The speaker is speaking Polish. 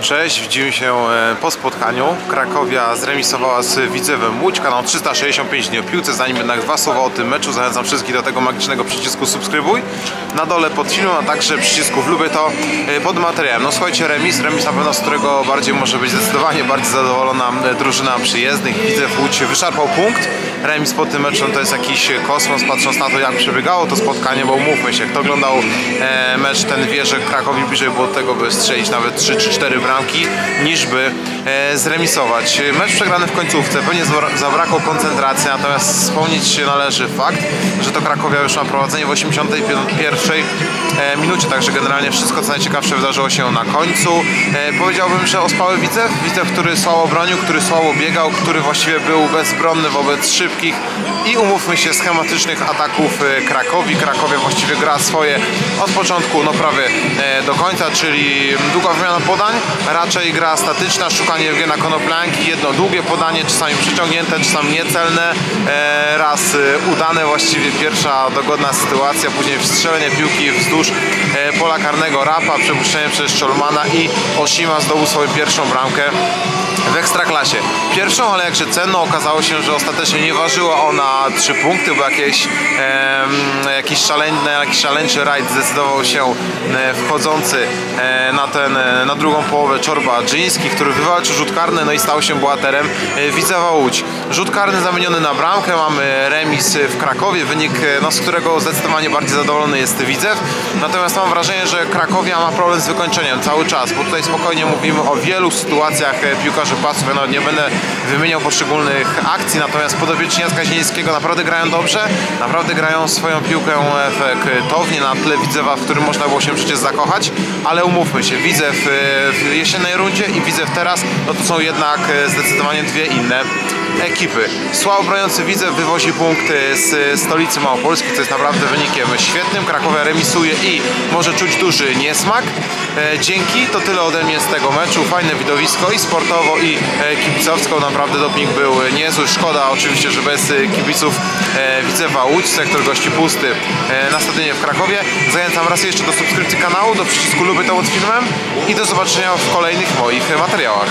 Cześć, widzimy się e, po spotkaniu. Krakowia zremisowała z Widzewem Łódź, kanał 365 dni o piłce. Zanim jednak dwa słowa o tym meczu, zachęcam wszystkich do tego magicznego przycisku subskrybuj. Na dole pod filmem, a także przycisków lubię to e, pod materiałem. No słuchajcie, remis, remis na pewno z którego bardziej może być zdecydowanie bardziej zadowolona drużyna przyjezdnych. Widzew Łódź wyszarpał punkt. Remis po tym meczu to jest jakiś kosmos, patrząc na to jak przebiegało to spotkanie, bo umówmy się, kto oglądał e, mecz ten wie, że Krakowi bliżej było do tego, by strzelić nawet 3 czy 4 bramki, niż by zremisować. Mecz przegrany w końcówce, pewnie zabra- zabrakło koncentracji, natomiast wspomnieć się należy fakt, że to Krakowia już ma prowadzenie w 81 e, minucie, także generalnie wszystko co najciekawsze wydarzyło się na końcu. E, powiedziałbym, że ospały Widzew, Widzew, który słabo bronił, który słabo biegał, który właściwie był bezbronny wobec szybkich i umówmy się schematycznych ataków e, Krakowi. Krakowia właściwie gra swoje od początku, no prawie e, do końca, czyli długa wymiana podań, raczej gra statyczna, szukanie Eugena Konoplanki, jedno długie podanie, czasami przyciągnięte, czasami niecelne, e, raz e, udane właściwie pierwsza dogodna sytuacja, później wstrzelenie piłki wzdłuż e, pola karnego Rapa, przepuszczenie przez Czolmana i Oshima zdobył swoją pierwszą bramkę w Ekstraklasie. Pierwszą, ale jakże cenną okazało się, że ostatecznie nie ważyła ona 3 punkty, bo jakieś, em, jakiś, szaleny, jakiś szaleńczy rajd zdecydował się e, wchodzący e, na, ten, e, na drugą połowę Czorba Dżyński, który wywalczył rzut karny, no i stał się bohaterem e, Widzewa Łódź. Rzut karny zamieniony na bramkę, mamy remis w Krakowie, wynik, e, no, z którego zdecydowanie bardziej zadowolony jest Widzew. Natomiast mam wrażenie, że Krakowia ma problem z wykończeniem cały czas, bo tutaj spokojnie mówimy o wielu sytuacjach e, piłkarzy pasów. Ja nawet nie będę wymieniał poszczególnych akcji, natomiast podopieczni Jacka Zielińskiego naprawdę grają dobrze, naprawdę grają swoją piłkę efektownie na tle Widzewa, w którym można było się przecież zakochać, ale umówmy się, Widzew e, w jesiennej rundzie i Widzew teraz, no to są jednak e, zdecydowanie dwie inne ekipy. Słabo broniący wywozi punkty z stolicy Małopolski, co jest naprawdę wynikiem świetnym. Krakowia remisuje i może czuć duży niesmak. E, Dzięki, to tyle ode mnie z tego meczu. Fajne widowisko i sportowo i e, kibicowsko. Naprawdę doping był niezły. Szkoda oczywiście, że bez e, kibiców e, Widzewa Łódź, sektor gości pusty e, na stadionie w Krakowie. Zachęcam raz jeszcze do subskrypcji kanału, do przycisku luby to pod filmem i do zobaczenia w kolejnych moich materiałach.